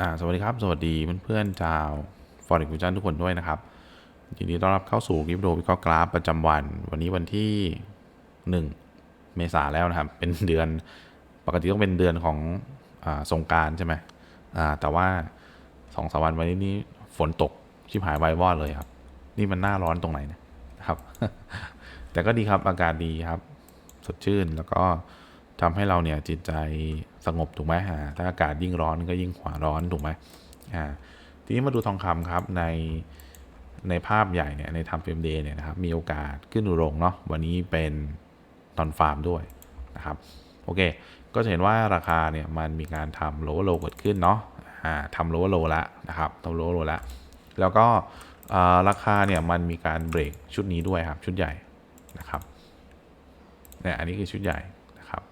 อ่าสวัสดีครับ สวัสดีเพื่อนๆชาว Forex Vision ทุกคนด้วยนะครับยินดีต้อนรับเข้าสู่คลิปวิดีโอวิเคราะห์กราฟประจำวัน วันนี้วันที่ 1 เมษาแล้วนะครับ เป็นเดือนปกติต้องเป็นเดือนของอ่าสงการใช่ไหมอ่าแต่ว่าสองสามวันวันนี้นี่ฝนตกชิบหายไวายวอดเลยครับ นี่มันหน้าร้อนตรงไหนนยนะครับ แต่ก็ดีครับอากาศดีครับ สดชื่นแล้วก็ทำให้เราเนี่ยจิตใจ สงบถูกไหมอ่าถ้าอากาศยิ่งร้อนก็ยิ่งขวาร้อนถูกไหมอ่าทีนี้มาดูทองคำครับในในภาพใหญ่เนี่ยในทำเฟรมเดย์เนี่ยนะครับมีโอกาสขึ้นลงเนาะวันนี้เป็นตอนฟาร์มด้วยนะครับโอเค ก็จะเห็นว่าราคาเนี่ยมันมีการทำโลว์โลเกิดขึ้นเนาะอ่าทำโลว์โลละนะครับทำโลว์โลละแล้วก็อ่าราคาเนี่ยมันมีการเบรกชุดนี้ด้วยครับชุดใหญ่นะครับเนี่ยอันนี้คือชุดใหญ่นะครับ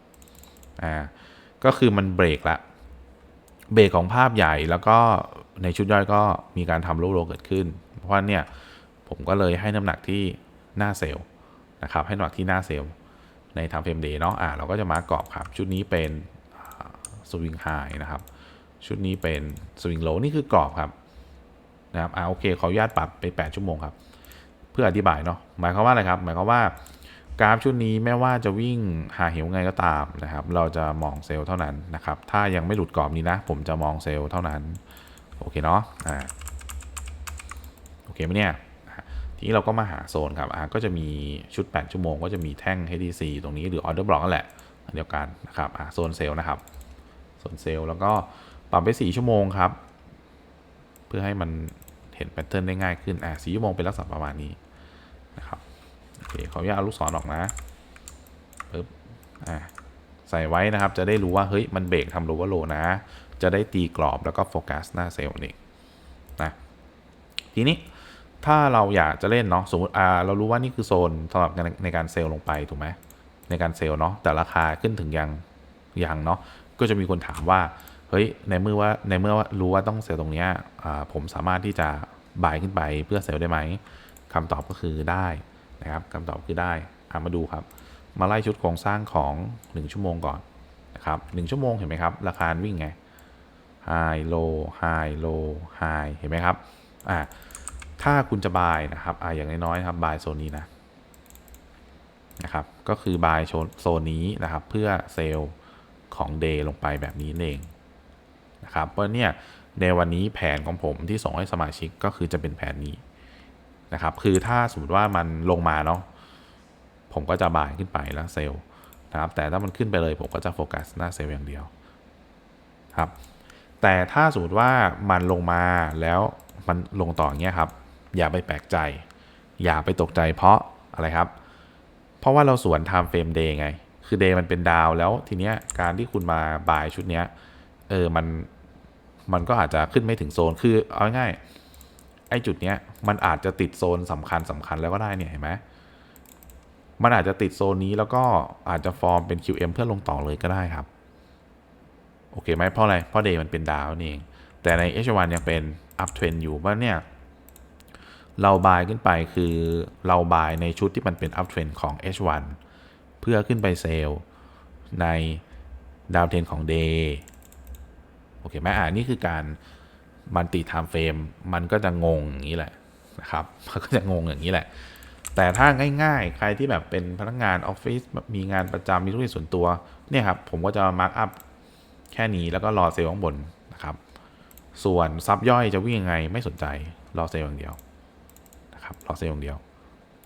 อ่า ก็คือมันเบรกละเบรกของภาพใหญ่แล้วก็ในชุดย่อยก็มีการทำโลโลเกิดขึ้น เพราะว่าเนี่ยผมก็เลยให้น้ำหนักที่หน้าเซลล์นะครับ ให้น้ำหนักที่หน้าเซลล์ในทำเฟรมเดย์เนาะอ่าเราก็จะมากกรอบครับ ชุดนี้เป็นสวิงไฮนะครับ ชุดนี้เป็นสวิงโลนี่คือกรอบครับนะครับอ่าโอเคขออนุญาตปรับไป 8 ชั่วโมงครับ เพื่ออธิบายเนาะหมายความว่าอะไรครับ หมายความว่า กราฟชุดนี้ไม่ว่าจะวิ่งหาเหวไงก็ตามนะครับ เราจะมองเซลล์เท่านั้นนะครับ ถ้ายังไม่หลุดกรอบนี้นะ ผมจะมองเซลล์เท่านั้น โอเคเนาะอ่าโอเคไหมเนี่ยทีนี้เราก็มาหาโซนครับอ่าก็จะมีชุด 8 ชั่วโมง ก็จะมีแท่ง HDC ตรงนี้หรือ Order Block นั่นแหละเดียวกันนะครับอ่าโซนเซลล์นะครับโซนเซลล์แล้วก็ปรับไป 4 ชั่วโมงครับ เพื่อให้มันเห็นแพทเทิร์นได้ง่ายขึ้นอ่า4ชั่วโมงเป็นลักษณะประมาณนี้ เคขออนุญาตเอาลูกศรออกนะปึ๊บอ่าใส่ไว้นะครับ จะได้รู้ว่าเฮ้ยมันเบรกทำโลว์โลนะ จะได้ตีกรอบแล้วก็โฟกัสหน้าเซลล์นี่นะทีนี้ถ้าเราอยากจะเล่นเนาะสมมติอ่าเรารู้ว่านี่คือโซนสำหรับในการเซลล์ลงไปถูกไหมในการเซลล์เนาะแต่ราคาขึ้นถึงยังยังเนาะก็จะมีคนถามว่าเฮ้ยในเมื่อว่าในเมื่อว่ารู้ว่าต้องเซลล์ตรงเนี้ยผมสามารถที่จะบายขึ้นไปเพื่อเซลล์ได้ไหมคำตอบก็คือได้ นะครับคำตอบคือได้อามาดูครับ มาไล่ชุดโครงสร้างของ 1 ชั่วโมงก่อนนะครับ1ชั่วโมงเห็นไหมครับ ราคาวิ่งไง high low high low high เห็นไหมครับอ่าถ้าคุณจะบายนะครับอ่าอย่างน้อยๆครับบายโซนนี้นะนะครับ ก็คือบายโซนนี้นะครับ เพื่อเซลล์ของ day ลงไปแบบนี้เองนะครับ เพราะเนี่ยในวันนี้แผนของผมที่ส่งให้สมาชิกก็คือจะเป็นแผนนี้ นะครับ คือถ้าสมมติว่ามันลงมาเนาะผมก็จะบายขึ้นไปแล้วเซลล์นะครับ แต่ถ้ามันขึ้นไปเลยผมก็จะโฟกัสหน้าเซลล์อย่างเดียวครับ แต่ถ้าสมมติว่ามันลงมาแล้วมันลงต่ออย่างเงี้ยครับ อย่าไปแปลกใจ อย่าไปตกใจเพราะอะไรครับ เพราะว่าเราสวน time frame day ไง คือ day มันเป็นดาวแล้วทีเนี้ยการที่คุณมาบายชุดเนี้ยเออมันมันก็อาจจะขึ้นไม่ถึงโซนคือเอาง่ายๆ ไอ้จุดเนี้ยมันอาจจะติดโซนสำคัญสำคัญแล้วก็ได้เนี่ยเห็นไหมมันอาจจะติดโซนนี้แล้วก็อาจจะฟอร์มเป็น QM เพื่อลงต่อเลยก็ได้ครับ โอเคไหมเพราะอะไร เพราะเดย์มันเป็นดาวนี่เอง แต่ใน H1 ยังเป็น up trend อยู่เพราเนี่ย เราบายขึ้นไปคือเราบายในชุดที่มันเป็น up trend ของ H1 เพื่อขึ้นไปเซลล์ในดาวเทนของ day โอเคไหมอ่านี่คือการ มันติ time frame มันก็จะงงอย่างนี้แหละนะครับมันก็จะงงอย่างนี้แหละ แต่ถ้าง่ายๆ ใครที่แบบเป็นพนักงานออฟฟิศมีงานประจำมีธุรกิจส่วนตัวเนี่ยครับผมก็จะมาร์กอัพแค่นี้แล้วก็รอเซลล์ข้างบนนะครับ ส่วนซับย่อยจะวิ่งยังไงไม่สนใจรอเซลล์อย่างเดียวนะครับรอเซลล์อย่างเดียว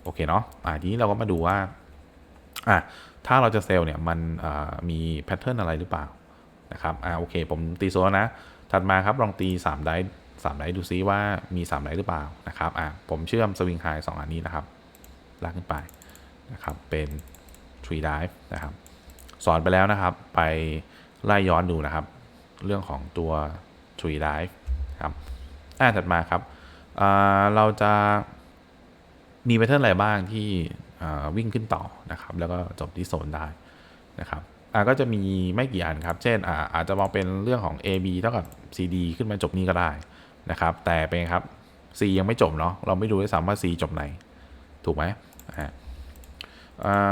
โอเคเนาะอ่าทีนี้เราก็มาดูว่าอะถ้าเราจะเซลล์เนี่ยมันมีแพทเทิร์นอะไรหรือเปล่านะครับอ่าโอเค ผมตีโซนนะ ถัดมาครับลองตี3ได้3ได้ดูซิว่ามี3ได้หรือเปล่านะครับอ่าผมเชื่อมสวิงไฮสองอันนี้นะครับลากขึ้นไปนะครับเป็น tree dive นะครับสอนไปแล้วนะครับ ไปไล่ย้อนดูนะครับ เรื่องของตัว tree dive ครับอ่าถัดมาครับเราจะมีแพทเทิร์นอะไรบ้างที่วิ่งขึ้นต่อนะครับ แล้วก็จบที่โซนได้นะครับ ก็จะมีไม่กี่อันครับ เช่นอาอาจจะมองเป็นเรื่องของ AB เท่ากับ CD ขึ้นมาจบนี้ก็ได้นะครับ แต่เป็นครับ C ยังไม่จบเนาะ เราไม่รู้ด้วยซ้ำว่า C จบไหน ถูกไหม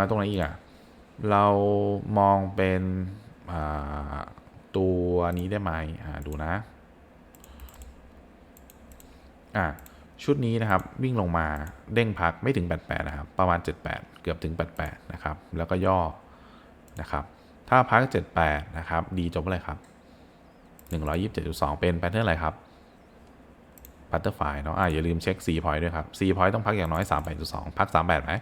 ตรงไหนอีกอะเรามองเป็นตัวนี้ได้ไหมดูนะอะชุดนี้นะครับวิ่งลงมาเด้งพักไม่ถึง 88 นะครับ ประมาณ 78 เกือบถึง 88 นะครับ แล้วก็ย่อนะครับ ถ้าพัก 78 นะครับดีจบอะไรครับ 127.2 เป็นแพทเทิร์นอะไรครับบัตเตอร์ไฟเนาะอะอย่าลืมเช็ค4 point ด้วยครับ4 point ต้องพักอย่างน้อย 38.2 พัก 38ไหม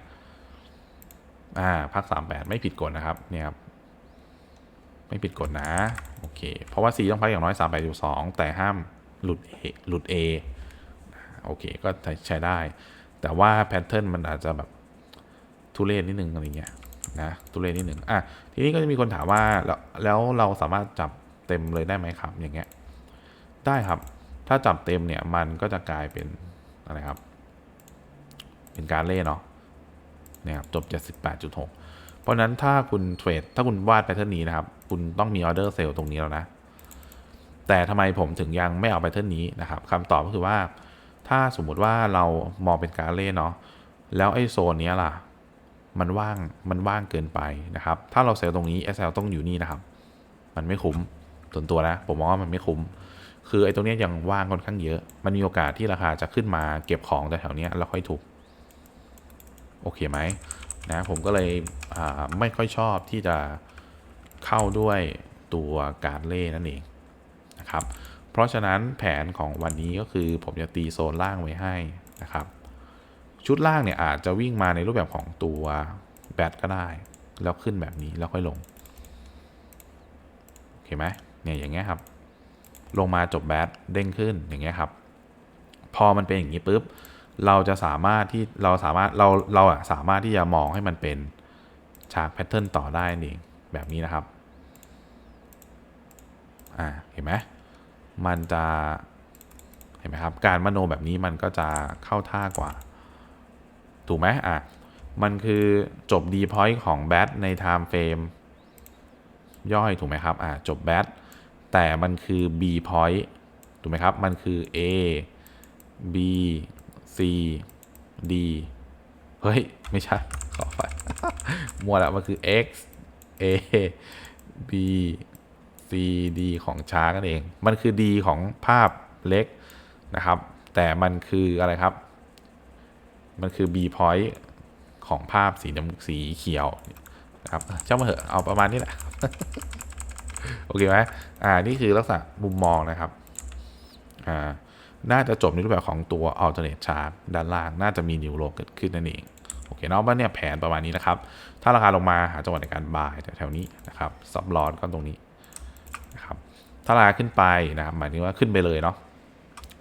อ่าพัก 38 ไม่ผิดกฎนะครับ เนี่ยครับ ไม่ผิดกฎนะ โอเค เพราะว่า C ต้องพักอย่างน้อย 38.2 แต่ห้ามหลุด A หลุด A โอเค ก็ใช้ได้ แต่ว่าแพทเทิร์นมันอาจจะแบบทุเรศนิดนึงอะไรเงี้ย นะทุเรศนิดนึงอะทีนี้ก็จะมีคนถามว่าแล้วแล้วเราสามารถจับเต็มเลยได้ไหมครับ อย่างเงี้ยได้ครับ ถ้าจับเต็มเนี่ยมันก็จะกลายเป็นอะไรครับ เป็นการเล่เนาะเนี่ยครับจบ78.6 เพราะนั้นถ้าคุณเทรดถ้าคุณวาดแพทเทิร์นนี้นะครับ คุณต้องมีออเดอร์เซลล์ตรงนี้แล้วนะ แต่ทำไมผมถึงยังไม่เอาแพทเทิร์นนี้นะครับคำตอบก็คือว่า ถ้าสมมุติว่าเรามองเป็นการเล่นเนาะแล้วไอ้โซนนี้ล่ะ มันว่างมันว่างเกินไปนะครับ ถ้าเราเซลล์ตรงนี้ SL ต้องอยู่นี่นะครับ มันไม่คุ้มส่วนตัวนะผมมองว่ามันไม่คุ้ม คือไอ้ตรงนี้ยังว่างค่อนข้างเยอะ มันมีโอกาสที่ราคาจะขึ้นมาเก็บของแถวๆเนี้ยแล้วค่อยถูก โอเคไหมนะผมก็เลยไม่ค่อยชอบที่จะเข้าด้วยตัวการเล่นั่นเองนะครับ เพราะฉะนั้นแผนของวันนี้ก็คือผมจะตีโซนล่างไว้ให้นะครับ ชุดล่างเนี่ยอาจจะวิ่งมาในรูปแบบของตัวแบตก็ได้ แล้วขึ้นแบบนี้แล้วค่อยลงโอเคไหมเนี่ยอย่างเงี้ยครับ ลงมาจบแบตเด้งขึ้นอย่างเงี้ยครับ พอมันเป็นอย่างนี้ปุ๊บเราจะสามารถที่เราสามารถเราเราอะสามารถที่จะมองให้มันเป็นฉากแพทเทิร์นต่อได้นี่แบบนี้นะครับอ่าเห็นไหมมันจะเห็นไหมครับ การมโนแบบนี้มันก็จะเข้าท่ากว่า ถูกไหมอะ มันคือจบ D point ของแบทใน time frame ย่อยถูกไหมครับ อะ จบแบทแต่มันคือ B point ถูกไหมครับ มันคือ A B C D เฮ้ย ไม่ใช่ ขอไปมัวล้วมันคือ X A B C D ของช้างนั่นเอง มันคือ D ของภาพเล็กนะครับ แต่มันคืออะไรครับ มันคือ B point ของภาพสีน้ำสีเขียวนะครับเจ้ามาเหอะเอาประมาณนี้แหละโอเคไหมอ่า นี่คือลักษณะมุมมองนะครับ อ่า น่าจะจบในรูปแบบของตัว alternate chart ด้านล่าง น่าจะมีนิวโลเกิดขึ้นนั่นเอง โอเคเนาะว่าเนี่ยแผนประมาณนี้นะครับ ถ้าราคาลงมาหาจังหวะในการบายแถวๆนี้นะครับซับลอดก็ตรงนี้นะครับ ถ้าราคาขึ้นไปนะครับ หมายถึงว่าขึ้นไปเลยเนาะ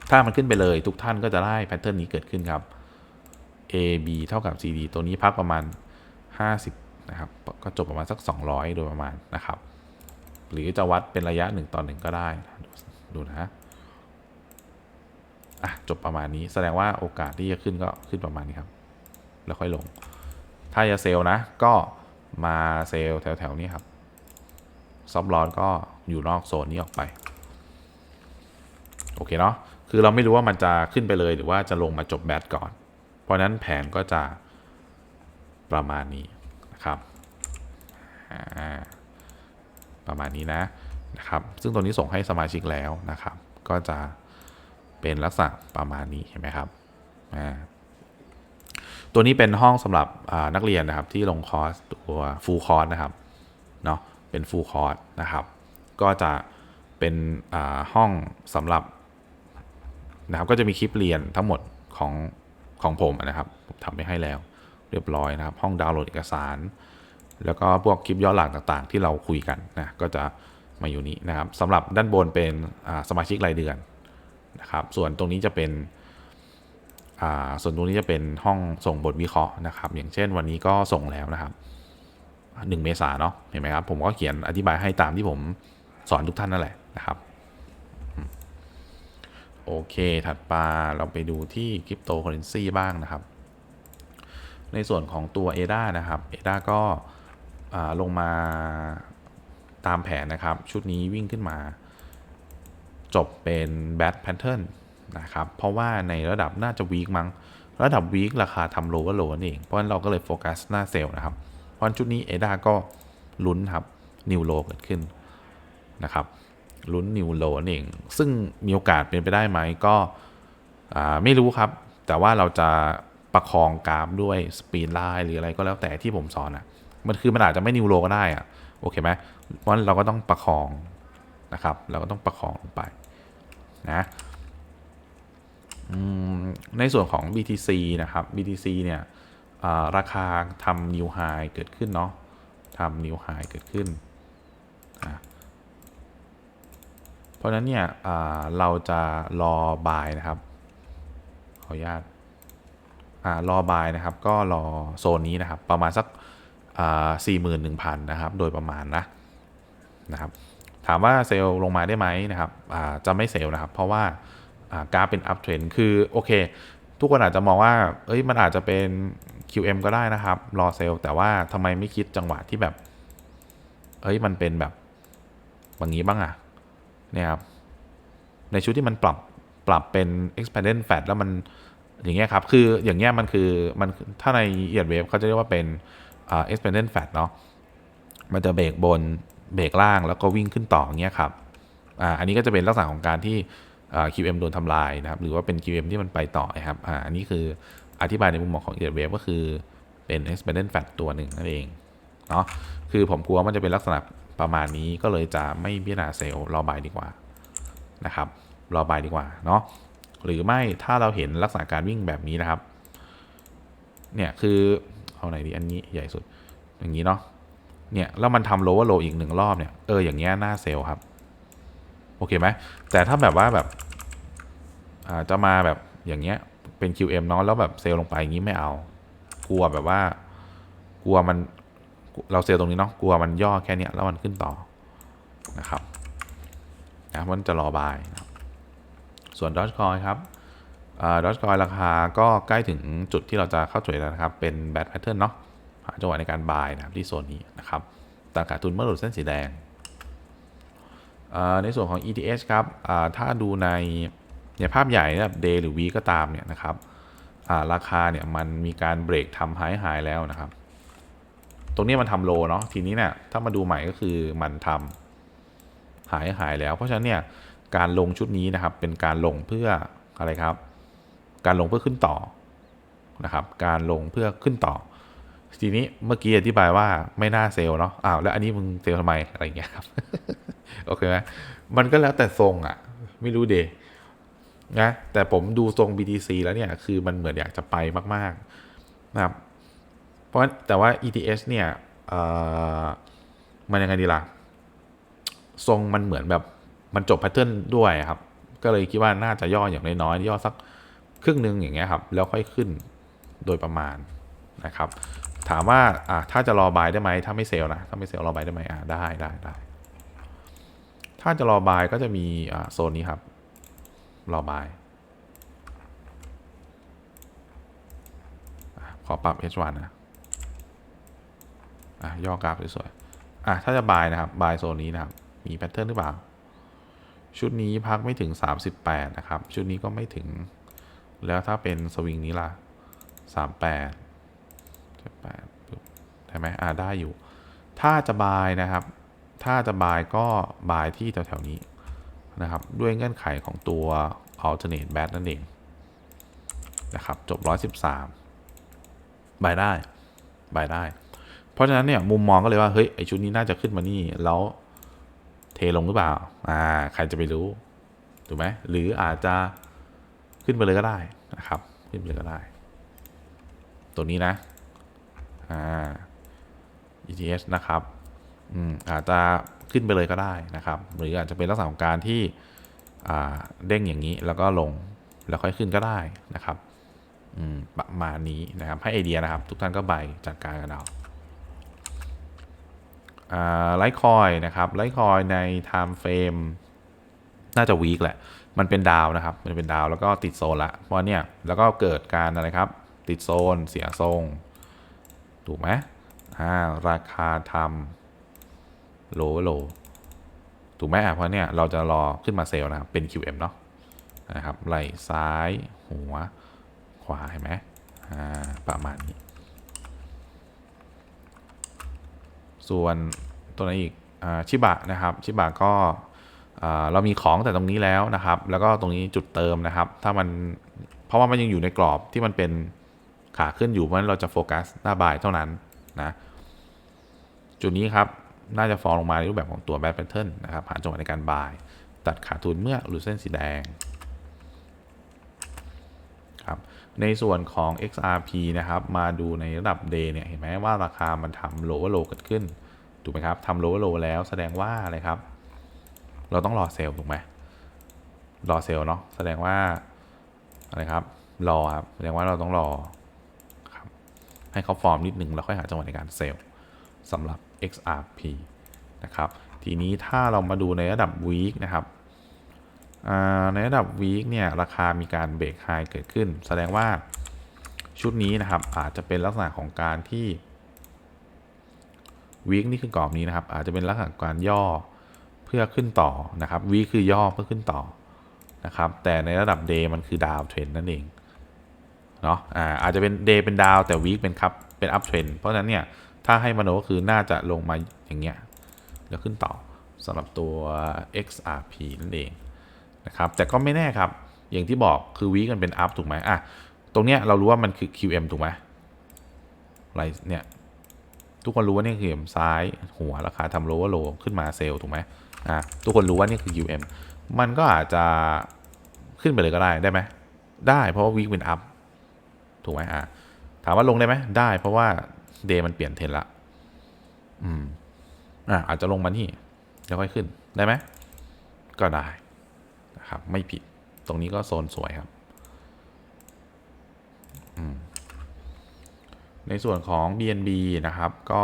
ถ้ามันขึ้นไปเลยทุกท่านก็จะได้แพทเทิร์นนี้เกิดขึ้นครับ A B เท่ากับ C D ตัวนี้พักประมาณ 50 นะครับ ก็จบประมาณสัก 200 โดยประมาณนะครับ หรือจะวัดเป็นระยะ 1 ต่อ 1 ก็ได้ ดูนะอะจบประมาณนี้แสดงว่าโอกาสที่จะขึ้นก็ขึ้นประมาณนี้ครับ แล้วค่อยลง ถ้าจะเซลล์นะ ก็มาเซลล์แถวๆนี้ครับซอฟต์ลอนก็อยู่นอกโซนนี้ออกไป โอเคเนาะคือเราไม่รู้ว่ามันจะขึ้นไปเลยหรือว่าจะลงมาจบแบตก่อน ราะนั้นแผนก็จะประมาณนี้นะครับประมาณนี้นะนะครับซึ่งตัวนี้ส่งให้สมาชิกแล้วนะครับ ก็จะเป็นลักษณะประมาณนี้เห็นไหมครับตัวนี้เป็นห้องสำหรับนักเรียนนะครับที่ลงคอร์สตัวฟูลคอร์สนะครับเนาะเป็นฟูลคอร์สนะครับ ก็จะเป็นห้องสำหรับนะครับก็จะมีคลิปเรียนทั้งหมดของ ของผมนะครับผมทำไปให้แล้ว เรียบร้อยนะครับ ห้องดาวน์โหลดเอกสาร แล้วก็พวกคลิปย้อนหลังต่างๆ ที่เราคุยกันนะก็จะมาอยู่นี้นะครับสำหรับด้านบนเป็นสมาชิกรายเดือนนะครับ ส่วนตรงนี้จะเป็นส่วนตรงนี้จะเป็นห้องส่งบทวิเคราะห์นะครับ อย่างเช่นวันนี้ก็ส่งแล้วนะครับ1เมษาเนาะเห็นไหมครับผมก็เขียนอธิบายให้ตามที่ผมสอนทุกท่านนั่นแหละนะครับ โอเค ถัดมาเราไปดูที่คริปโตเคอเรนซีบ้างนะครับ ในส่วนของตัว ADA นะครับ ADA ก็ลงมาตามแผนนะครับ ชุดนี้วิ่งขึ้นมา จบเป็นแบ t แพทเทิร์นนะครับ เพราะว่าในระดับน่าจะวีคมั้ง ระดับวีคราคาทำโลก็โลนั่นเอง เพราะฉะนั้นเราก็เลยโฟกัสหน้าเซลล์นะครับ เพราะชุดนี้ ADA ก็ลุ้นครับนิวโลเกิดขึ้นนะครับ ลุ้นนิวโลนั่เอง ซึ่งมีโอกาสเป็นไปได้ไหมก็ไม่รู้ครับ แต่ว่าเราจะประคองกราฟด้วยสปีดไลน์หรืออะไรก็แล้วแต่ที่ผมสอนอะ่ะมันคือมันอาจจะไม่นิวโรก็ได้อะ่ะโอเคไหมเพราะเราก็ต้องประคองนะครับ เราก็ต้องประคองลงไปนะในส่วนของ BTC นะครับ BTC เนี่ยราคาทำ new high เกิดขึ้นเนาะทำ new high เกิดขึ้นอะ เพราะนั้นเนี่ยเราจะรอบายนะครับ ขออนุญาตรอบายนะครับ ก็รอโซนนี้นะครับ ประมาณสักสี่หมื่นหนึ่งพันนะครับ โดยประมาณนะนะครับถามว่าเซลล์ลงมาได้ไหมนะครับจะไม่เซลล์นะครับ เพราะว่าอ่ากราฟเป็นอัพเทรนคือโอเค ทุกคนอาจจะมองว่า เอ้ยมันอาจจะเป็น QM ก็ได้นะครับ รอเซลล์แต่ว่าทำไมไม่คิดจังหวะที่แบบ เอ้ยมันเป็นแบบอย่างนี้บ้างอะ นี่ยครับในชุดที่มันปรับปรับเป็น expanded fat แล้วมันอย่างเงี้ยครับ คืออย่างเงี้ยมันคือมันถ้าในเอียดเวฟเขาจะเรียกว่าเป็น expanded fat เนาะมันจะเบรกบนเบรกล่างแล้วก็วิ่งขึ้นต่ออย่างเงี้ยครับอ่าอันนี้ก็จะเป็นลักษณะของการที่ QM โดนทำลายนะครับ หรือว่าเป็น QM ที่มันไปต่อครับอ่าอันนี้คืออธิบายในมุมมองของเอียดเวฟก็คือเป็น expanded fat ตัวหนึ่งนั่นเองเนาะคือผมกลัวมันจะเป็นลักษณะ ประมาณนี้ก็เลยจะไม่พิจารณาเซลล์รอบายดีกว่านะครับรอบายดีกว่าเนาะหรือไม่ถ้าเราเห็นลักษณะการวิ่งแบบนี้นะครับเนี่ยคือเอาไหนดีอันนี้ใหญ่สุดอย่างนี้เนาะเนี่ยแล้วมันทำโลว์โลอีกหนึ่งรอบเนี่ยเอออย่างเงี้ยหน้าเซลล์ครับโอเคไหมแต่ถ้าแบบว่าแบบจะมาแบบอย่างเงี้ยเป็น QM เนาะแล้วแบบเซลล์ลงไปอย่างนี้ไม่เอา กลัวแบบว่ากลัวมัน เราเซลตรงนี้เนาะกลัวมันย่อแค่เนี้ยแล้วมันขึ้นต่อนะครับนะมันจะรอบายนะส่วนดอ g คอยครับดอ g คอยราคาก็ใกล้ถึงจุดที่เราจะเข้าเทรดแล้วนะครับ เป็นแบ d แพทเทิร์นเนาะหาจังหวะในการบายนะครับที่โซนนี้นะครับต่างขาทุนเมื่อหลุดเส้นสีแดง ในส่วนของ ETH ครับถ้าดูในในภาพใหญ่นะครับ day หรือ week ก็ตามเนี่ยนะครับราคาเนี่ยมันมีการเบรกทำหายหายแล้วนะครับ ตรงนี้มันทำโลเนาะทีนี้เนี่ยถ้ามาดูใหม่ก็คือมันทำหายหายแล้ว เพราะฉะนั้นเนี่ยการลงชุดนี้นะครับ เป็นการลงเพื่ออะไรครับ การลงเพื่อขึ้นต่อนะครับ การลงเพื่อขึ้นต่อ ทีนี้เมื่อกี้อธิบายว่าไม่น่าเซลล์เนาะอ้าวแล้วอันนี้มึงเซลล์ทำไมอะไรเงี้ยครับโอเคไหมมันก็แล้วแต่ทรงอะ่ะ ไม่รู้เดนะแต่ผมดูทรง BTC แล้วเนี่ยคือมันเหมือนอยากจะไปมากๆนะครับ เพราะแต่ว่า ETH เนี่ยมันยังไงดีล่ะ ทรงมันเหมือนแบบมันจบแพทเทิร์นด้วยครับ ก็เลยคิดว่าน่าจะย่ออย่างน้อยๆย่อสักครึ่งหนึ่งอย่างเงี้ยครับ แล้วค่อยขึ้นโดยประมาณนะครับ ถามว่าอะถ้าจะรอบายได้ไหมถ้าไม่เซลล์นะถ้าไม่เซลล์รอบายได้ไหมอะได้ได้ได้ถ้าจะรอบายก็จะมีอ่าโซนนี้ครับ รอบายขอปรับ H1 นะ อะย่อกราฟสวยๆอะถ้าจะบายนะครับบายโซนนี้นะครับ มีแพทเทิร์นหรือเปล่า ชุดนี้พักไม่ถึง 38 นะครับ ชุดนี้ก็ไม่ถึง แล้วถ้าเป็นสวิงนี้ล่ะ 38 78ได้ไหมอ่าได้อยู่ ถ้าจะบายนะครับ ถ้าจะบายก็บายที่แถวๆนี้นะครับ ด้วยเงื่อนไขของตัว alternate bad นั่นเองนะครับ จบ 113 บายได้ บายได้ ราะฉะนั้นเนี่ยมุมมองก็เลยว่าเฮ้ยไอชุดนี้น่าจะขึ้นมานี่แล้วเทลงหรือเปล่า อ่า ใครจะไปรู้ถูกไหมหรืออาจจะขึ้นไปเลยก็ได้นะครับ ขึ้นไปเลยก็ได้ ตัวนี้นะอ่า ETS นะครับอืมอาจจะขึ้นไปเลยก็ได้นะครับ หรืออาจจะเป็นลักษณะของการที่อ่าเด้งอย่างนี้แล้วก็ลงแล้วค่อยขึ้นก็ได้นะครับอืมประมาณนี้นะครับให้ไอเดียนะครับ ทุกท่านก็ใบจัดการกันเอา ไลท์คอยนะครับไลท์คอยใน time frame น่าจะวีคแหละ มันเป็นดาวนะครับ มันเป็นดาวแล้วก็ติดโซนละ เพราะเนี่ยแล้วก็เกิดการอะไรครับ ติดโซน เสียทรง ถูกไหมอ่าราคาทำโลโลถูกไหมอะเพราะเนี่ยเราจะรอขึ้นมาเซลล์นะครับ เป็น QM เนาะนะครับไหลซ้ายหัว ขวาเห็นไหมอ่าประมาณนี้ ส่วนตัวไหนอีกชิบะนะครับชิบะก็เรามีของแต่ตรงนี้แล้วนะครับ แล้วก็ตรงนี้จุดเติมนะครับ ถ้ามันเพราะว่ามันยังอยู่ในกรอบที่มันเป็นขาขึ้นอยู่เพราะฉะนั้นเราจะโฟกัสหน้าบ่ายเท่านั้นนะจุดนี้ครับน่าจะฟองลงมาในรูปแบบของตัวแบทแพทเทิร์นนะครับหาจังหวะในการบ่าย ตัดขาทุนเมื่อหลุดเส้นสีแดงครับ ในส่วนของ XRP นะครับ มาดูในระดับ day เนี่ย เห็นไหมว่าราคามันทำ lower low เกิดขึ้น ถูกไหมครับทำ lower low แล้วแสดงว่าอะไรครับ เราต้องรอเซลล์ถูกไหมรอเซลล์เนาะ แสดงว่าอะไรครับ รอครับ แสดงว่าเราต้องรอครับให้เขาฟอร์มนิดนึงแล้วค่อยหาจังหวะในการเซลล์สำหรับ XRP นะครับ ทีนี้ถ้าเรามาดูในระดับ week นะครับ ในระดับ week เนี่ยราคามีการเบรกไฮเกิดขึ้น แสดงว่าชุดนี้นะครับอาจจะเป็นลักษณะของการที่ week นี่คือกรอบนี้นะครับ อาจจะเป็นลักษณะการย่อเพื่อขึ้นต่อนะครับ week คือย่อเพื่อขึ้นต่อนะครับ แต่ในระดับ day มันคือดาวเทรนนั่นเองเนาะอ่าอาจจะเป็น day เป็นดาวแต่ week เป็นครับเป็น up trend เพราะฉะนั้นเนี่ยถ้าให้มโนก็คือน่าจะลงมาอย่างเงี้ยแล้วขึ้นต่อสำหรับตัว XRP นั่นเอง นะครับแต่ก็ไม่แน่ครับ อย่างที่บอกคือวีกันเป็น up ถูกไหมอะตรงเนี้ยเรารู้ว่ามันคือ QM ถูกไหมอะไรเนี่ยทุกคนรู้ว่านี่คือ QM ซ้ายหัวราคาทำ lower low ขึ้นมาเซลถูกไหมอะทุกคนรู้ว่านี่คือ QM มันก็อาจจะขึ้นไปเลยก็ได้ได้ไหมได้เพราะว่าวีคเป็น up ถูกไหมอะถามว่าลงได้ไหมได้เพราะว่า day มันเปลี่ยนเทรนละอืมอะอาจจะลงมานี่แล้วค่อยขึ้นได้ไหมก็ได้ นะครับไม่ผิดตรงนี้ก็โซนสวยครับ ในส่วนของ BNB นะครับ ก็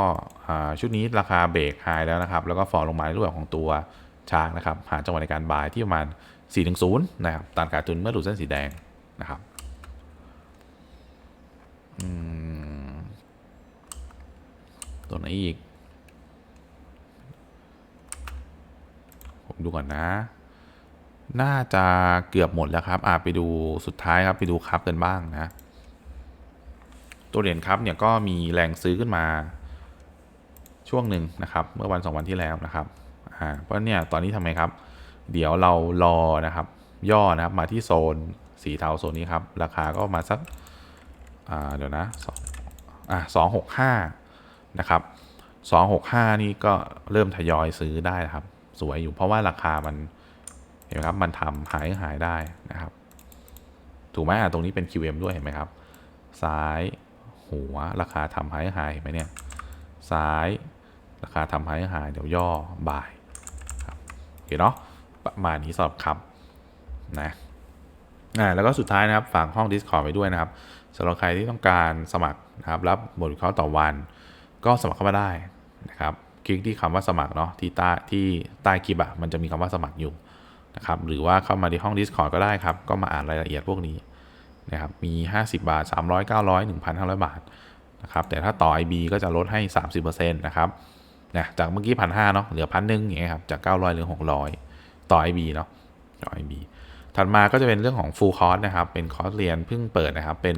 ชุดนี้ราคาเบรกไฮแล้วนะครับ แล้วก็ฟอลลงมาในรูปแบบของตัวชาร์กนะครับ หาจังหวะในการบายที่ประมาณ 4-0 นะครับตัดขาดทุนเมื่อหลุดเส้นสีแดงนะครับตัวไหนอีก ผมดูก่อนนะ น่าจะเกือบหมดแล้วครับอ่าไปดูสุดท้ายครับไปดูครับกันบ้างนะ ตัวเหรียญครับเนี่ยก็มีแรงซื้อขึ้นมาช่วงหนึ่งนะครับ เมื่อวันสองวันที่แล้วนะครับอ่าเพราะเนี่ยตอนนี้ทำไมครับ เดี๋ยวเรารอนะครับ ย่อนะครับมาที่โซนสีเทาโซนนี้ครับ ราคาก็มาสักอ่าเดี๋ยวนะสองอ่าสองหกห้านะครับสองหกห้านี่ก็เริ่มทยอยซื้อได้ครับ สวยอยู่เพราะว่าราคามัน เห็นไหมครับมันทำหายหายได้นะครับ ถูกไหมอะตรงนี้เป็น QM ด้วยเห็นไหมครับ ซ้ายหัวราคาทำหายหายเห็นไหมเนี่ย ซ้ายราคาทำหายหายเดี๋ยวย่อบ่ายครับโอเคเนาะประมาณนี้สำหรับครับนะอ่าแล้วก็สุดท้ายนะครับฝากห้อง Discord ไว้ด้วยนะครับสำหรับใครที่ต้องการสมัครนะครับรับบทวิเคราะห์ต่อวัน ก็สมัครเข้ามาได้นะครับคลิกที่คำว่าสมัครเนาะที่ใต้ที่ใต้คลิปอะมันจะมีคำว่าสมัครอยู่ นะครับหรือว่าเข้ามาที่ห้อง Discord ก็ได้ครับ ก็มาอ่านรายละเอียดพวกนี้นะครับมี 50 บาท 300 900 1,500 บาทนะครับแต่ถ้าต่อ IB ก็จะลดให้ 30%นะครับนะจากเมื่อกี้พันห้าเนาะเหลือพันหนึ่งอย่างเงี้ยครับจาก 900เหลือ600 ต่อ IB เนาะต่อ IB ถัดมาก็จะเป็นเรื่องของ full course นะครับเป็นคอร์สเรียนเพิ่งเปิดนะครับเป็น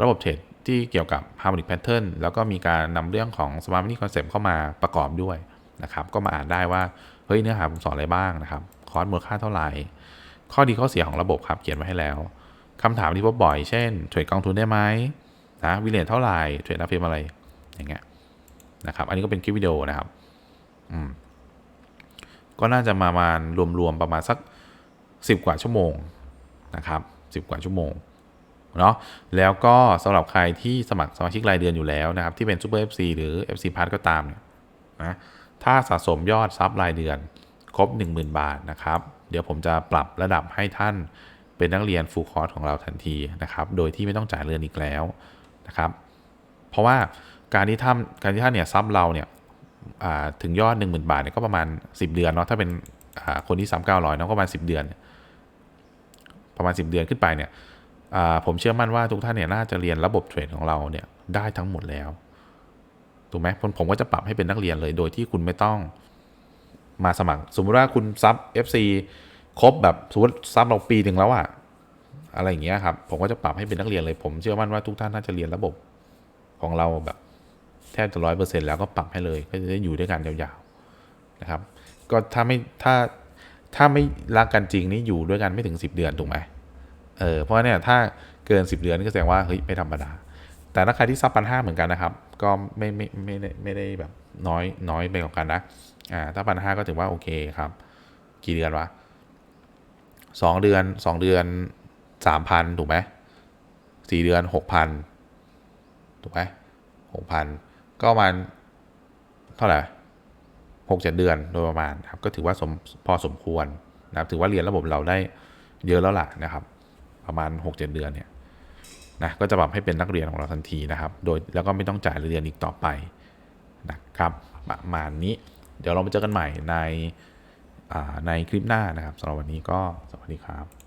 ระบบเทรดที่เกี่ยวกับ harmonic pattern แล้วก็มีการนำเรื่องของ smart money concept เข้ามาประกอบด้วยนะครับก็มาอ่านได้ว่าเฮ้ยเนื้อหาผมสอนอะไรบ้างนะครับ อร์สมูลค่าเท่าไหร่ ข้อดีข้อเสียของระบบครับเขียนไว้ให้แล้วคำถามที่พบบ่อยเช่นเทรดกองทุนได้ไหมนะวิเลนเท่าไหร่เทรดอาเฟมอะไรอย่างเงี้ยนะครับอันนี้ก็เป็นคลิปวิดีโอนะครับอืมก็น่าจะมาประมาณรวมๆประมาณสักสิบกว่าชั่วโมงนะครับสิบกว่าชั่วโมงเนาะแล้วก็สำหรับใครที่สมัครสมาชิกรายเดือนอยู่แล้วนะครับ ที่เป็น Super FC หรือ FC p a s s ก็ตามเนี่ยนะถ้าสะสมยอดซับรายเดือน ครบ 10,000 บาทนะครับ เดี๋ยวผมจะปรับระดับให้ท่านเป็นนักเรียนฟูลคอร์สของเราทันทีนะครับ โดยที่ไม่ต้องจ่ายเรือนอีกแล้วนะครับ เพราะว่าการที่ท่านการที่ท่านเนี่ยซับเราเนี่ยถึงยอด 10,000 บาทเนี่ยก็ประมาณ 10 เดือนเนาะถ้าเป็นคนที่ซ้ำ900เนาะก็ประมาณ 10 เดือน ประมาณ 10 เดือนขึ้นไปเนี่ยผมเชื่อมั่นว่าทุกท่านเนี่ยน่าจะเรียนระบบเทรดของเราเนี่ยได้ทั้งหมดแล้วถูกไหมผมก็จะปรับให้เป็นนักเรียนเลยโดยที่คุณไม่ต้อง มาสมัคร สมมติว่าคุณซับ FC ครบแบบสมมติซับเราปีหนึ่งแล้วอะอะไรอย่างเงี้ยครับผมก็จะปรับให้เป็นนักเรียนเลยผมเชื่อมั่นว่าทุกท่านน่าจะเรียนระบบของเราแบบแทบจะร้อยเปอร์เซ็นแล้วก็ปรับให้เลย ก็จะได้อยู่ด้วยกันยาวๆนะครับ ก็ถ้าไม่ถ้าถ้าไม่รักกันจริงนี่อยู่ด้วยกันไม่ถึง 10 เดือนถูกไหมเออเพราะเนี่ยถ้าเกิน 10 เดือนก็แสดงว่าเฮ้ยไม่ธรรมดา แต่ถ้าใครที่ซับพันห้าเหมือนกันนะครับ ก็ไม่ไม่ไม่ได้ไม่ได้แบบน้อยน้อยไปกว่ากันนะอ่าถ้าพันห้าก็ถือว่าโอเคครับ กี่เดือนวะสองเดือนสองเดือนสามพันถูกไหมสี่เดือนหกพันถูกไหมหกพันก็ประมาณเท่าไหร่หกเจ็ดเดือนโดยประมาณครับก็ถือว่าสมพอสมควรนะครับถือว่าเรียนระบบเราได้เยอะแล้วล่ะนะครับ ประมาณหกเจ็ดเดือนเนี่ย นะก็จะปรับให้เป็นนักเรียนของเราทันทีนะครับ โดยแล้วก็ไม่ต้องจ่ายเรียนอีกต่อไปนะครับประมาณนี้ เดี๋ยวเรามาเจอกันใหม่ในในคลิปหน้านะครับสำหรับวันนี้ก็สวัสดีครับ